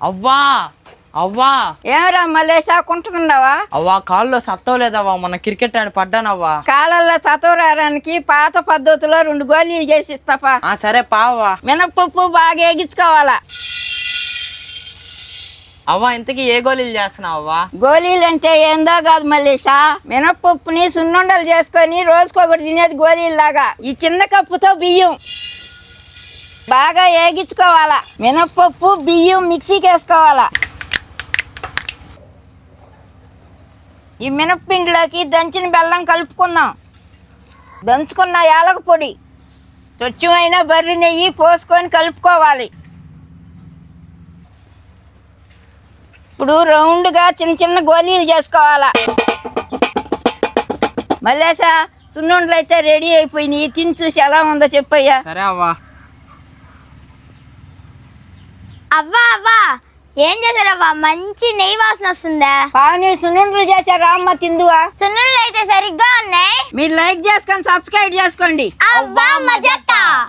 అవ్వా అవ్వా. ఏమరా మలేసా కుంటున్నావా అవ్వా కాల్లో సత్తం లేదవ్వా మొన్న క్రికెట్ ఆడి పడ్డానవ్వా. కాలల్లో చతవరానికి పాత పద్ధతిలో రెండు గోళీలు చేసి ఇస్తాపా. ఆ సరే పావా మినపప్పు బాగా వేగించుకోవాలా. అవ్వా ఇంతకీ ఏ గోళీలు చేస్తున్నావు అవ్వా గోళీలు అంటే ఏందో కాదు మల్లేషా మినపప్పుని సున్నుండలు చేసుకొని రోజుకొకటి తినేది గోళీలాగా ఈ చిన్న కప్పుతో బియ్యం. బాగా వేగించుకోవాలా మినప్పప్పు బియ్యం మిక్సీకి వేసుకోవాలా ఈ మినప్పిండిలోకి దంచిన బెల్లం కలుపుకుందాం. దంచుకున్న యాలక పొడి స్వచ్ఛమైన బర్రి నెయ్యి పోసుకొని కలుపుకోవాలి. ఇప్పుడు రౌండ్గా చిన్న చిన్న గోళీలు చేసుకోవాలా. మల్లేసా సున్నుండలు అయితే రెడీ అయిపోయినాయి. తిని చూసి ఎలా ఉందో చెప్పయ్యా. సరే అవ్వా. అవ్వా అవ్వా. ఏం చేశారవ్వా మంచి నెయ్యి వాసన వస్తుందా? పావని సున్నుండలు చేశారా అమ్మ తిందువా? సున్నుండలు అయితే సరిగ్గా ఉన్నాయి. మీరు లైక్ చేసుకొని సబ్స్క్రైబ్ చేసుకోండి. అవ్వా మజక్క